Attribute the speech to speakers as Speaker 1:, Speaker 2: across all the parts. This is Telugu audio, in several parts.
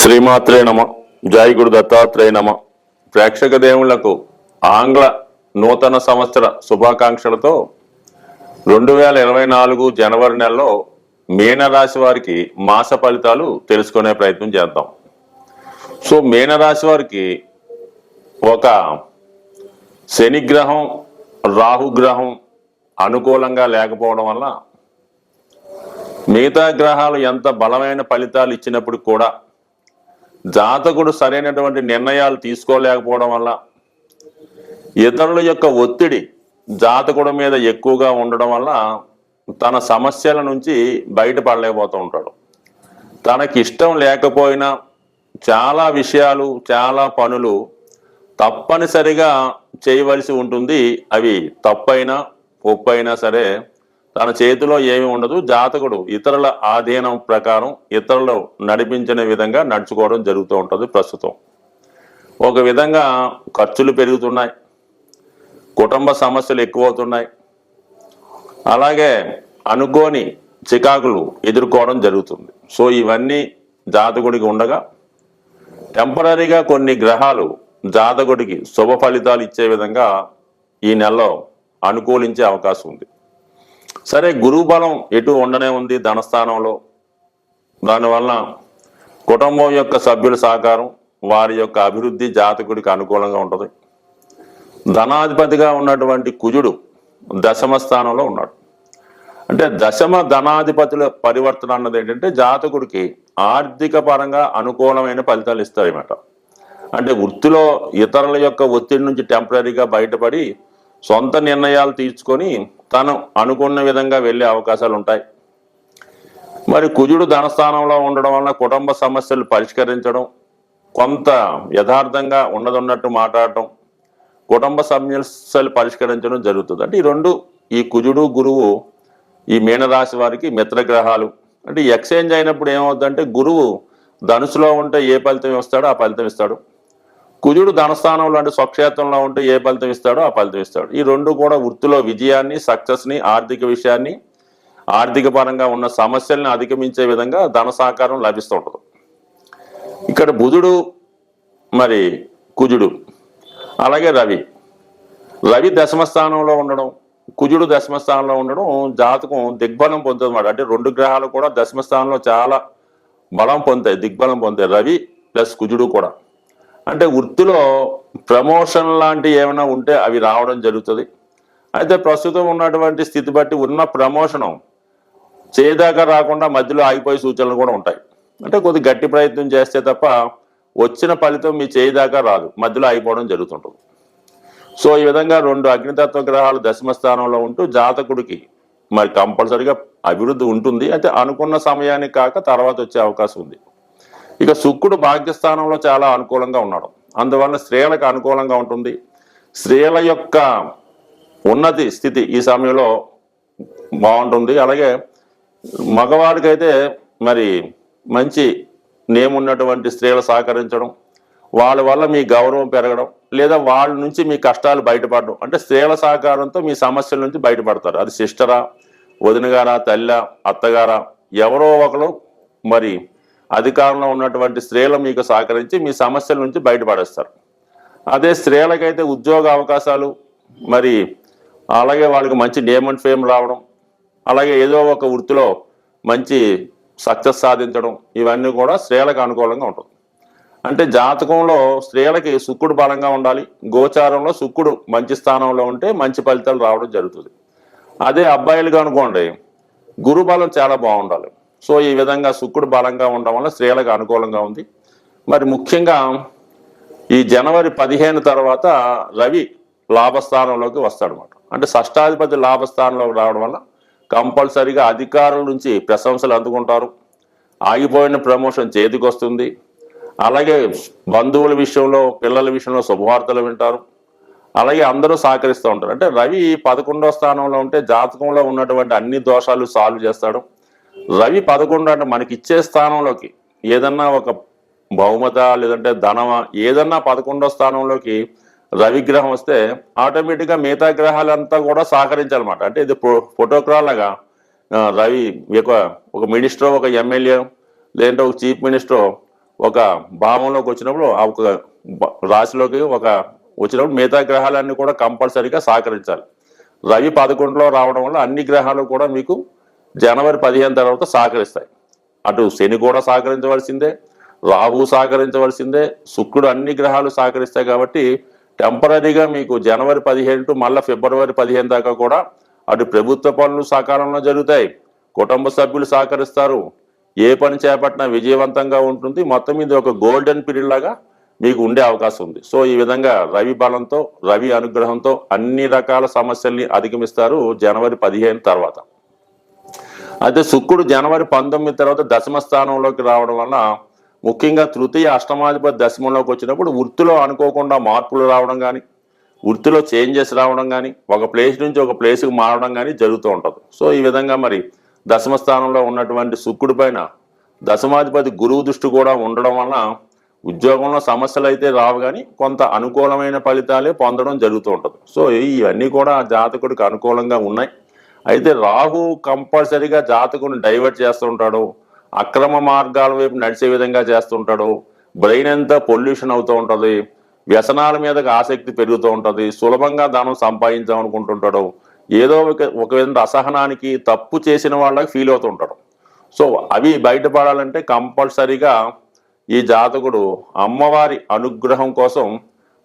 Speaker 1: శ్రీమాత్రే నమ. జై గురు దత్తాత్రేయ నమ. ప్రేక్షక దేవుళ్ళకు ఆంగ్ల నూతన సంవత్సర శుభాకాంక్షలతో రెండు వేల ఇరవై నాలుగు జనవరి నెలలో మీనరాశి వారికి మాస ఫలితాలు తెలుసుకునే ప్రయత్నం చేద్దాం. సో మీనరాశి వారికి ఒక శనిగ్రహం రాహుగ్రహం అనుకూలంగా లేకపోవడం వల్ల మిగతా గ్రహాలు ఎంత బలమైన ఫలితాలు ఇచ్చినప్పుడు కూడా జాతకుడు సరైనటువంటి నిర్ణయాలు తీసుకోలేకపోవడం వల్ల ఇతరుల యొక్క ఒత్తిడి జాతకుడు మీద ఎక్కువగా ఉండడం వల్ల తన సమస్యల నుంచి బయటపడలేకపోతూ ఉంటాడు. తనకి ఇష్టం లేకపోయినా చాలా విషయాలు చాలా పనులు తప్పనిసరిగా చేయవలసి ఉంటుంది. అవి తప్పైనా ఒప్పైనా సరే తన చేతిలో ఏమీ ఉండదు. జాతకుడు ఇతరుల ఆధీనం ప్రకారం ఇతరులు నడిపించిన విధంగా నడుచుకోవడం జరుగుతూ ఉంటుంది ప్రస్తుతం. ఒక విధంగా ఖర్చులు పెరుగుతున్నాయి. కుటుంబ సమస్యలు ఎక్కువవుతున్నాయి. అలాగే అనుకోని చికాకులు ఎదుర్కోవడం జరుగుతుంది. సో ఇవన్నీ జాతకుడికి ఉండగా టెంపరీగా కొన్ని గ్రహాలు జాతకుడికి శుభ ఫలితాలు ఇచ్చే విధంగా ఈ నెలలో అనుకూలించే అవకాశం ఉంది. సరే గురువు బలం ఎటు ఉండనే ఉంది ధనస్థానంలో. దానివల్ల కుటుంబం యొక్క సభ్యుల సహకారం వారి యొక్క అభివృద్ధి జాతకుడికి అనుకూలంగా ఉంటుంది. ధనాధిపతిగా ఉన్నటువంటి కుజుడు దశమ స్థానంలో ఉన్నాడు. అంటే దశమ ధనాధిపతుల పరివర్తన అన్నది ఏంటంటే జాతకుడికి ఆర్థిక పరంగా అనుకూలమైన ఫలితాలు ఇస్తాయన్నమాట అంటే వృత్తిలో ఇతరుల యొక్క ఒత్తిడి నుంచి టెంపరీగా బయటపడి సొంత నిర్ణయాలు తీసుకొని తను అనుకున్న విధంగా వెళ్ళే అవకాశాలు ఉంటాయి. మరి కుజుడు ధనస్థానంలో ఉండడం వలన కుటుంబ సమస్యలు పరిష్కరించడం కొంత యథార్థంగా ఉన్నదన్నట్టు మాట్లాడటం కుటుంబ సమస్యలు పరిష్కరించడం జరుగుతుంది. అంటే ఈ రెండు ఈ కుజుడు గురువు ఈ మీనరాశి వారికి మిత్రగ్రహాలు. అంటే ఎక్స్చేంజ్ అయినప్పుడు ఏమవుతుందంటే గురువు ధనుసులో ఉంటే ఏ ఫలితం ఇస్తాడో ఆ ఫలితం ఇస్తాడు. కుజుడు ధనస్థానం లాంటి స్వక్షేత్రంలో ఉంటే ఏ ఫలితం ఇస్తాడో ఆ ఫలితం ఇస్తాడు. ఈ రెండు కూడా వృత్తిలో విజయాన్ని సక్సెస్ని ఆర్థిక విషయాన్ని ఆర్థిక పరంగా ఉన్న సమస్యల్ని అధిగమించే విధంగా ధన సహకారం లభిస్తుంటుంది ఇక్కడ బుధుడు మరి కుజుడు అలాగే రవి. రవి దశమ స్థానంలో ఉండడం కుజుడు దశమస్థానంలో ఉండడం జాతకం దిగ్బలం పొందుతుంది అంటే రెండు గ్రహాలు కూడా దశమ స్థానంలో చాలా బలం పొందుతాయి దిగ్బలం పొందాయి రవి ప్లస్ కుజుడు కూడా. అంటే వృత్తిలో ప్రమోషన్ లాంటివి ఏమైనా ఉంటే అవి రావడం జరుగుతుంది. అయితే ప్రస్తుతం ఉన్నటువంటి స్థితి బట్టి ఉన్న ప్రమోషను చేయదాకా రాకుండా మధ్యలో ఆగిపోయే సూచనలు కూడా ఉంటాయి. అంటే కొద్ది గట్టి ప్రయత్నం చేస్తే తప్ప వచ్చిన ఫలితం మీ చేయదాకా రాదు. మధ్యలో ఆగిపోవడం జరుగుతుంటుంది. సో ఈ విధంగా రెండు అగ్నితత్వ గ్రహాలు దశమ స్థానంలో ఉంటూ జాతకుడికి మరి కంపల్సరిగా అభివృద్ధి ఉంటుంది. అయితే అనుకున్న సమయానికి కాక తర్వాత వచ్చే అవకాశం ఉంది. ఇక శుక్రుడు భాగ్యస్థానంలో చాలా అనుకూలంగా ఉన్నాడు. అందువల్ల స్త్రీలకు అనుకూలంగా ఉంటుంది. స్త్రీల యొక్క ఉన్నతి స్థితి ఈ సమయంలో బాగుంటుంది. అలాగే మగవాడికైతే మరి మంచి నేమున్నటువంటి స్త్రీలు సహకరించడం వాళ్ళ వల్ల మీ గౌరవం పెరగడం లేదా వాళ్ళ నుంచి మీ కష్టాలు బయటపడడం. అంటే స్త్రీల సహకారంతో మీ సమస్యల నుంచి బయటపడతారు. అది సిస్టరా వదినగారా తల్లా తల్లి అత్తగారా ఎవరో ఒకరు మరి అధికారంలో ఉన్నటువంటి స్త్రీలు మీకు సహకరించి మీ సమస్యల నుంచి బయటపడేస్తారు. అదే స్త్రీలకైతే ఉద్యోగ అవకాశాలు మరి అలాగే వాళ్ళకి మంచి నేమ్ అండ్ ఫేమ్ రావడం అలాగే ఏదో ఒక వృత్తిలో మంచి సక్సెస్ సాధించడం ఇవన్నీ కూడా స్త్రీలకు అనుకూలంగా ఉంటుంది. అంటే జాతకంలో స్త్రీలకి శుక్రుడు బలంగా ఉండాలి గోచారంలో శుక్రుడు మంచి స్థానంలో ఉంటే మంచి ఫలితాలు రావడం జరుగుతుంది. అదే అబ్బాయిలుగా అనుకోండి గురు బలం చాలా బాగుండాలి. సో ఈ విధంగా శుక్రుడు బలంగా ఉండడం వల్ల స్త్రీలకు అనుకూలంగా ఉంది. మరి ముఖ్యంగా ఈ జనవరి పదిహేను తర్వాత రవి లాభస్థానంలోకి వస్తాడనమాట అంటే షష్టాధిపతి లాభస్థానంలోకి రావడం వల్ల కంపల్సరిగా అధికారుల నుంచి ప్రశంసలు అందుకుంటారు. ఆగిపోయిన ప్రమోషన్ చేతికొస్తుంది అలాగే బంధువుల విషయంలో పిల్లల విషయంలో శుభవార్తలు వింటారు. అలాగే అందరూ సహకరిస్తూ ఉంటారు. అంటే రవి పదకొండో స్థానంలో ఉంటే జాతకంలో ఉన్నటువంటి అన్ని దోషాలు సాల్వ్ చేస్తాడు. రవి పదకొండు అంటే మనకి ఇచ్చే స్థానంలోకి ఏదన్నా ఒక బహుమత లేదంటే ధనమా ఏదన్నా పదకొండో స్థానంలోకి రవి గ్రహం వస్తే ఆటోమేటిక్గా మిగతా గ్రహాలంతా కూడా సహకరించాలన్నమాట. అంటే ఇది ఫోటోగ్రాఫ్ లాగా రవి ఒక ఒక మినిస్టర్ ఒక ఎమ్మెల్యే లేదంటే ఒక చీఫ్ మినిస్టర్ ఒక భావంలోకి వచ్చినప్పుడు ఆ ఒక రాశిలోకి ఒక వచ్చినప్పుడు మిగతా గ్రహాలన్నీ కూడా కంపల్సరీగా సహకరించాలి. రవి పదకొండులో రావడం వల్ల అన్ని గ్రహాలు కూడా మీకు జనవరి పదిహేను తర్వాత సహకరిస్తాయి. అటు శని కూడా సహకరించవలసిందే రాహు సహకరించవలసిందే శుక్రుడు అన్ని గ్రహాలు సహకరిస్తాయి కాబట్టి టెంపరీగా మీకు జనవరి పదిహేను టు మళ్ళీ ఫిబ్రవరి పదిహేను దాకా కూడా అటు ప్రభుత్వ పనులు సకాలంలో జరుగుతాయి. కుటుంబ సభ్యులు సహకరిస్తారు. ఏ పని చేపట్టినా విజయవంతంగా ఉంటుంది. మొత్తం మీద ఒక గోల్డెన్ పీరియడ్ లాగా మీకు ఉండే అవకాశం ఉంది. సో ఈ విధంగా రవి బలంతో రవి అనుగ్రహంతో అన్ని రకాల సమస్యల్ని అధిగమిస్తారు జనవరి పదిహేను తర్వాత. అయితే శుక్రుడు జనవరి పంతొమ్మిది తర్వాత దశమ స్థానంలోకి రావడం వల్ల ముఖ్యంగా తృతీయ అష్టమాధిపతి దశమంలోకి వచ్చినప్పుడు వృత్తిలో అనుకోకుండా మార్పులు రావడం కానీ వృత్తిలో చేంజెస్ రావడం కానీ ఒక ప్లేస్ నుంచి ఒక ప్లేస్కి మారడం కానీ జరుగుతూ ఉంటుంది. సో ఈ విధంగా మరి దశమ స్థానంలో ఉన్నటువంటి శుక్రుడి పైన దశమాధిపతి గురువు దృష్టి కూడా ఉండడం వలన ఉద్యోగంలో సమస్యలు అయితే రావు కానీ కొంత అనుకూలమైన ఫలితాలే పొందడం జరుగుతూ ఉంటుంది. సో ఇవన్నీ కూడా జాతకుడికి అనుకూలంగా ఉన్నాయి. అయితే రాహు కంపల్సరీగా జాతకుని డైవర్ట్ చేస్తూ ఉంటాడు. అక్రమ మార్గాల వైపు నడిచే విధంగా చేస్తుంటాడు బ్రెయిన్ అంతా పొల్యూషన్ అవుతూ ఉంటుంది. వ్యసనాల మీదకి ఆసక్తి పెరుగుతూ ఉంటుంది. సులభంగా ధనం సంపాదించాలనుకుంటుంటాడు ఏదో ఒక ఒక విధంగా అసహనానికి తప్పు చేసిన వాళ్ళకి ఫీల్ అవుతూ ఉంటాడు. సో అవి బయటపడాలంటే కంపల్సరీగా ఈ జాతకుడు అమ్మవారి అనుగ్రహం కోసం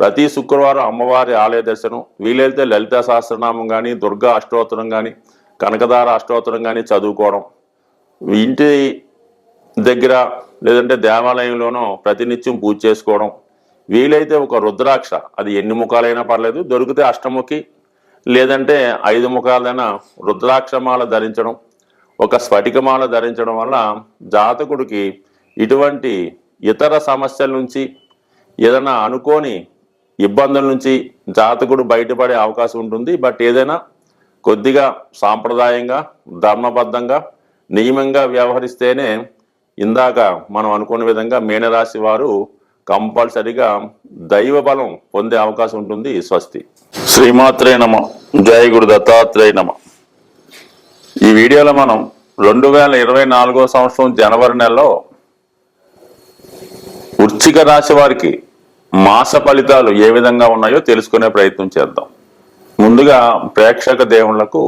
Speaker 1: ప్రతి శుక్రవారం అమ్మవారి ఆలయ దర్శనం. వీలైతే లలిత సహస్రనామం కానీ దుర్గా అష్టోత్తరం కానీ కనకదార అష్టోత్తరం కానీ చదువుకోవడం. ఇంటి దగ్గర లేదంటే దేవాలయంలోనో ప్రతినిత్యం పూజ చేసుకోవడం. వీలైతే ఒక రుద్రాక్ష. అది ఎన్ని ముఖాలైనా పర్లేదు. దొరికితే అష్టముఖి లేదంటే ఐదు ముఖాలైనా రుద్రాక్షమాల ధరించడం. ఒక స్ఫటికమాల ధరించడం వల్ల జాతకుడికి ఇటువంటి ఇతర సమస్యల నుంచి ఏదైనా అనుకోని ఇబ్బందుల నుంచి జాతకుడు బయటపడే అవకాశం ఉంటుంది. బట్ ఏదైనా కొద్దిగా సాంప్రదాయంగా ధర్మబద్ధంగా నియమంగా వ్యవహరిస్తేనే ఇందాక మనం అనుకున్న విధంగా మీనరాశి వారు కంపల్సరిగా దైవ బలం పొందే అవకాశం ఉంటుంది. స్వస్తి. శ్రీమాత్రే నమ. జయ గురు దత్తాత్రేయ నమ. ఈ వీడియోలో మనం రెండు వేల ఇరవై నాలుగో సంవత్సరం జనవరి నెలలో వృచ్చిక రాశి వారికి మాస ఫలితాలు ఏ విధంగా ఉన్నాయో తెలుసుకునే ప్రయత్నం చేద్దాం. ముందుగా ప్రేక్షక దేవుళ్ళకు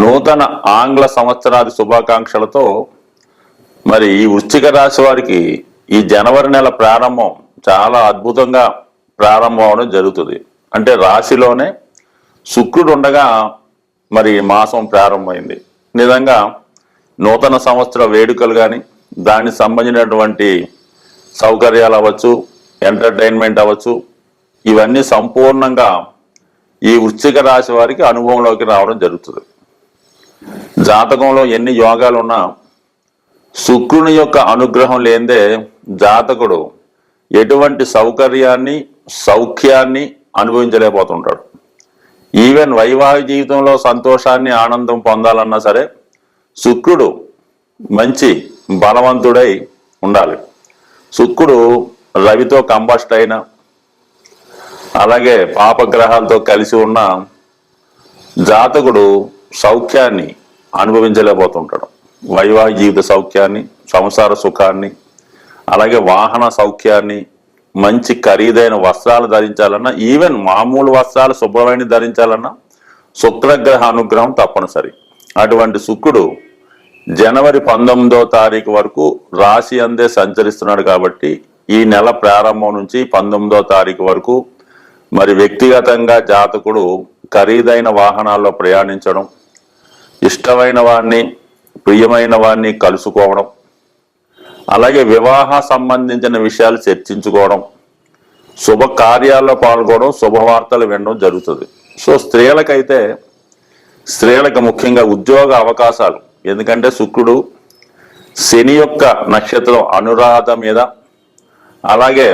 Speaker 1: నూతన ఆంగ్ల సంవత్సరాది శుభాకాంక్షలతో మరి ఈ వృశ్చిక రాశి వారికి ఈ జనవరి నెల ప్రారంభం చాలా అద్భుతంగా ప్రారంభం అవడం జరుగుతుంది. అంటే రాశిలోనే శుక్రుడు ఉండగా మరి మాసం ప్రారంభమైంది. నిజంగా నూతన సంవత్సర వేడుకలు కానీ దానికి సంబంధించినటువంటి సౌకర్యాలు అవ్వచ్చు ఎంటర్టైన్మెంట్ అవ్వచ్చు. ఇవన్నీ సంపూర్ణంగా ఈ వృశ్చిక రాశి వారికి అనుభవంలోకి రావడం జరుగుతుంది. జాతకంలో ఎన్ని యోగాలు ఉన్నా శుక్రుని యొక్క అనుగ్రహం లేదే జాతకుడు ఎటువంటి సౌకర్యాన్ని సౌఖ్యాన్ని అనుభవించలేకపోతుంటాడు. ఈవెన్ వైవాహిక జీవితంలో సంతోషాన్ని ఆనందం పొందాలన్నా సరే శుక్రుడు మంచి బలవంతుడై ఉండాలి. శుక్రుడు రవితో కంబస్ట్ అయిన అలాగే పాపగ్రహాలతో కలిసి ఉన్న జాతకుడు సౌఖ్యాన్ని అనుభవించలేకపోతుంటాడు. వైవాహిక జీవిత సౌఖ్యాన్ని సంసార సుఖాన్ని అలాగే వాహన సౌఖ్యాన్ని మంచి ఖరీదైన వస్త్రాలు ధరించాలన్నా ఈవెన్ మామూలు వస్త్రాలు శుభ్రమైన ధరించాలన్నా శుక్రగ్రహ అనుగ్రహం తప్పనిసరి. అటువంటి శుక్రుడు జనవరి పంతొమ్మిదో తారీఖు వరకు రాశి అందే సంచరిస్తున్నాడు కాబట్టి ఈ నెల ప్రారంభం నుంచి పంతొమ్మిదో తారీఖు వరకు మరి వ్యక్తిగతంగా జాతకుడు ఖరీదైన వాహనాల్లో ప్రయాణించడం ఇష్టమైన వారిని ప్రియమైన వారిని కలుసుకోవడం అలాగే వివాహ సంబంధించిన విషయాలు చర్చించుకోవడం శుభ కార్యాల్లో పాల్గొనడం శుభవార్తలు వినడం జరుగుతుంది. సో స్త్రీలకైతే స్త్రీలకు ముఖ్యంగా ఉద్యోగ అవకాశాలు ఎందుకంటే శుక్రుడు శని యొక్క నక్షత్రం అనురాధ మీద అలాగే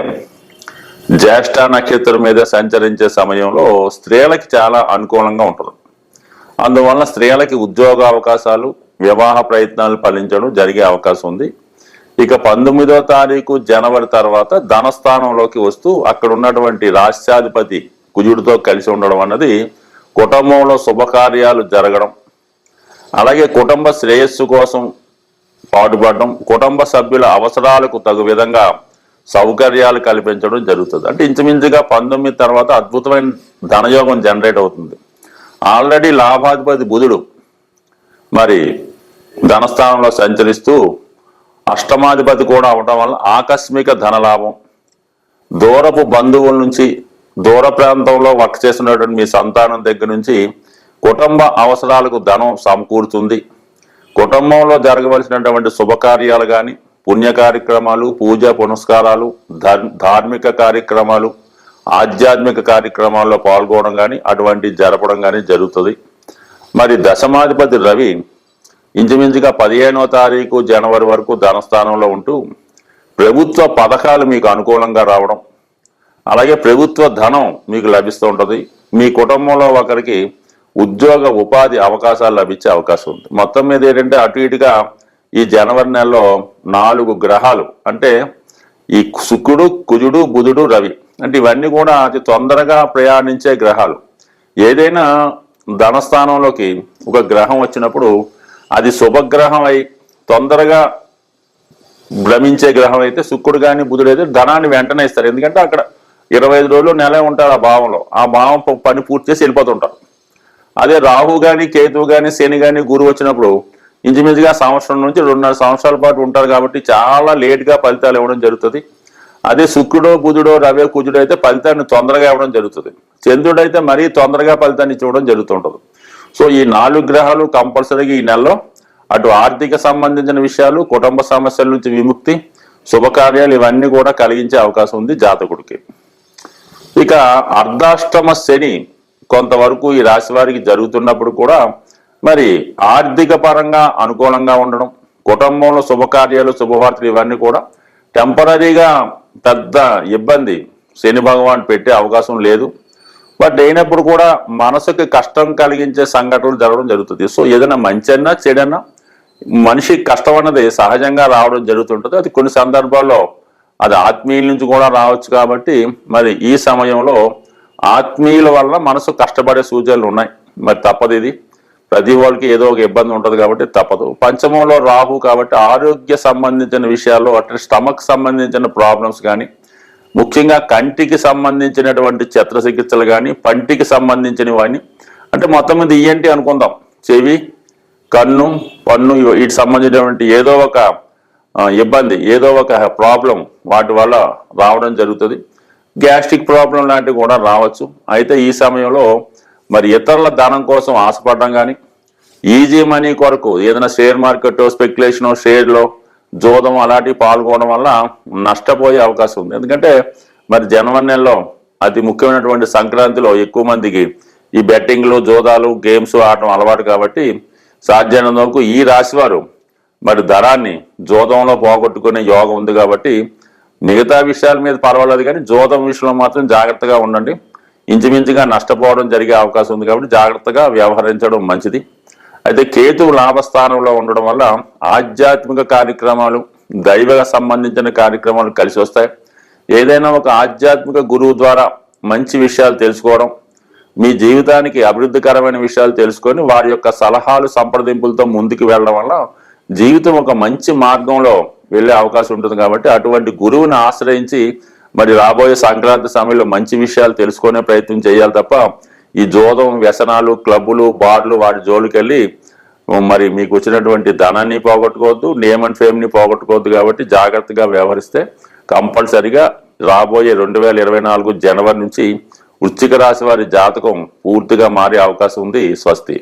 Speaker 1: జ్యేష్ఠ నక్షత్రం మీద సంచరించే సమయంలో స్త్రీలకి చాలా అనుకూలంగా ఉంటుంది. అందువలన స్త్రీలకి ఉద్యోగ అవకాశాలు వివాహ ప్రయత్నాలు ఫలించడం జరిగే అవకాశం ఉంది. ఇక పంతొమ్మిదో తారీఖు జనవరి తర్వాత ధనస్థానంలోకి వస్తూ అక్కడ ఉన్నటువంటి రాష్ట్రాధిపతి కుజుడితో కలిసి ఉండడం అన్నది కుటుంబంలో శుభకార్యాలు జరగడం అలాగే కుటుంబ శ్రేయస్సు కోసం పాటుపడడం కుటుంబ సభ్యుల అవసరాలకు తగు విధంగా సౌకర్యాలు కల్పించడం జరుగుతుంది. అంటే ఇంచుమించుగా పంతొమ్మిది తర్వాత అద్భుతమైన ధనయోగం జనరేట్ అవుతుంది. ఆల్రెడీ లాభాధిపతి బుధుడు మరి ధనస్థానంలో సంచరిస్తూ అష్టమాధిపతి కూడా అవడం వల్ల ఆకస్మిక ధనలాభం దూరపు బంధువుల నుంచి దూర ప్రాంతంలో వర్క్ చేస్తున్నటువంటి మీ సంతానం దగ్గర నుంచి కుటుంబ అవసరాలకు ధనం సమకూరుతుంది. కుటుంబంలో జరగవలసినటువంటి శుభకార్యాలు కానీ పుణ్య కార్యక్రమాలు పూజ పునస్కారాలు ధర్- ధార్మిక కార్యక్రమాలు ఆధ్యాత్మిక కార్యక్రమాల్లో పాల్గొనడం కానీ అటువంటి జరపడం కానీ జరుగుతుంది. మరి దశమాధిపతి రవి ఇంచుమించుగా పదిహేనో తారీఖు జనవరి వరకు ధనస్థానంలో ఉంటూ ప్రభుత్వ పథకాలు మీకు అనుకూలంగా రావడం అలాగే ప్రభుత్వ ధనం మీకు లభిస్తూ ఉంటుంది. మీ కుటుంబంలో ఒకరికి ఉద్యోగ ఉపాధి అవకాశాలు లభించే అవకాశం ఉంది. మొత్తం మీద ఏంటంటే అటు ఇటుగా ఈ జనవరి నెలలో నాలుగు గ్రహాలు అంటే ఈ శుక్రుడు కుజుడు బుధుడు రవి అంటే ఇవన్నీ కూడా అతి తొందరగా ప్రయాణించే గ్రహాలు. ఏదైనా ధనస్థానంలోకి ఒక గ్రహం వచ్చినప్పుడు అది శుభగ్రహం అయి తొందరగా భ్రమించే గ్రహం అయితే శుక్రుడు కానీ బుధుడు అయితే ధనాన్ని వెంటనే ఇస్తారు. ఎందుకంటే అక్కడ ఇరవై ఐదు రోజులు నెల ఉంటారు ఆ భావంలో. ఆ భావం పని పూర్తి చేసి వెళ్ళిపోతుంటారు. అదే రాహు కానీ కేతువు కానీ శని కానీ గురువు వచ్చినప్పుడు ఇంచుమించుగా సంవత్సరం నుంచి రెండున్నర సంవత్సరాల పాటు ఉంటారు కాబట్టి చాలా లేట్గా ఫలితాలు ఇవ్వడం జరుగుతుంది. అదే శుక్రుడో బుధుడో రవి కుజుడో అయితే ఫలితాన్ని తొందరగా ఇవ్వడం జరుగుతుంది. చంద్రుడు అయితే మరీ తొందరగా ఫలితాన్ని ఇవ్వడం జరుగుతుంటుంది. సో ఈ నాలుగు గ్రహాలు కంపల్సరీగా ఈ నెలలో అటు ఆర్థిక సంబంధించిన విషయాలు కుటుంబ సమస్యల నుంచి విముక్తి శుభకార్యాలు ఇవన్నీ కూడా కలిగించే అవకాశం ఉంది జాతకుడికి. ఇక అర్ధాష్టమ శని కొంతవరకు ఈ రాశి వారికి జరుగుతున్నప్పుడు కూడా మరి ఆర్థిక పరంగా అనుకూలంగా ఉండడం కుటుంబంలో శుభకార్యాలు శుభవార్తలు ఇవన్నీ కూడా టెంపరీగా పెద్ద ఇబ్బంది. శని భగవాన్ పెట్టే అవకాశం లేదు. బట్ అయినప్పుడు కూడా మనసుకి కష్టం కలిగించే సంఘటనలు జరగడం జరుగుతుంది. సో ఏదైనా మంచన్నా చెడన్నా మనిషి కష్టం అన్నది సహజంగా రావడం జరుగుతుంటుంది. అది కొన్ని సందర్భాల్లో అది ఆత్మీయుల నుంచి కూడా రావచ్చు కాబట్టి మరి ఈ సమయంలో ఆత్మీయుల వల్ల మనసు కష్టపడే సూచనలు ఉన్నాయి. మరి తప్పదు ఇది. ప్రతి వాళ్ళకి ఏదో ఒక ఇబ్బంది ఉంటుంది కాబట్టి తప్పదు. పంచమంలో రాహు కాబట్టి ఆరోగ్య సంబంధించిన విషయాల్లో అట్లా స్టమక్ సంబంధించిన ప్రాబ్లమ్స్ కానీ ముఖ్యంగా కంటికి సంబంధించినటువంటి చిత్రచికిత్సలు కానీ పంటికి సంబంధించినవి అంటే మొత్తం మీద ఇయ్యంటి అనుకుందాం. చెవి కన్ను పన్ను వీటి సంబంధించినటువంటి ఏదో ఒక ఇబ్బంది ఏదో ఒక ప్రాబ్లం వాటి వల్ల రావడం జరుగుతుంది. గ్యాస్ట్రిక్ ప్రాబ్లం లాంటివి కూడా రావచ్చు. అయితే ఈ సమయంలో మరి ఇతరుల ధనం కోసం ఆశపడడం కానీ ఈజీ మనీ కొరకు ఏదైనా షేర్ మార్కెట్ స్పెక్యులేషన్ షేర్లో జోదం అలాంటివి పాల్గొనడం వల్ల నష్టపోయే అవకాశం ఉంది. ఎందుకంటే మరి జనవరి నెలలో అతి ముఖ్యమైనటువంటి సంక్రాంతిలో ఎక్కువ మందికి ఈ బెట్టింగ్లు జోదాలు గేమ్స్ ఆడటం అలవాటు కాబట్టి సాధ్యమైనంత వరకు ఈ రాశి వారు మరి ధరాన్ని జోదంలో పోగొట్టుకునే యోగం ఉంది కాబట్టి మిగతా విషయాల మీద పర్వాలేదు కానీ జోదం విషయంలో మాత్రం జాగ్రత్తగా ఉండండి. ఇంచుమించుగా నష్టపోవడం జరిగే అవకాశం ఉంది కాబట్టి జాగ్రత్తగా వ్యవహరించడం మంచిది. అయితే కేతువు లాభస్థానంలో ఉండడం వల్ల ఆధ్యాత్మిక కార్యక్రమాలు దైవ సంబంధించిన కార్యక్రమాలు కలిసి వస్తాయి. ఏదైనా ఒక ఆధ్యాత్మిక గురువు ద్వారా మంచి విషయాలు తెలుసుకోవడం మీ జీవితానికి అభివృద్ధికరమైన విషయాలు తెలుసుకొని వారి యొక్క సలహాలు సంప్రదింపులతో ముందుకు వెళ్ళడం వల్ల జీవితం ఒక మంచి మార్గంలో వెళ్ళే అవకాశం ఉంటుంది కాబట్టి అటువంటి గురువుని ఆశ్రయించి మరి రాబోయే సంక్రాంతి సమయంలో మంచి విషయాలు తెలుసుకునే ప్రయత్నం చేయాలి తప్ప ఈ జోదం వ్యసనాలు క్లబ్బులు బార్లు వాటి జోలికెళ్ళి మరి మీకు వచ్చినటువంటి ధనాన్ని పోగొట్టుకోవద్దు నేమ్ అండ్ ఫేమ్ని పోగొట్టుకోవద్దు కాబట్టి జాగ్రత్తగా వ్యవహరిస్తే కంపల్సరిగా రాబోయే రెండు వేల ఇరవై నాలుగు జనవరి నుంచి వృశ్చిక రాశి వారి జాతకం పూర్తిగా మారే అవకాశం ఉంది. స్వస్తి.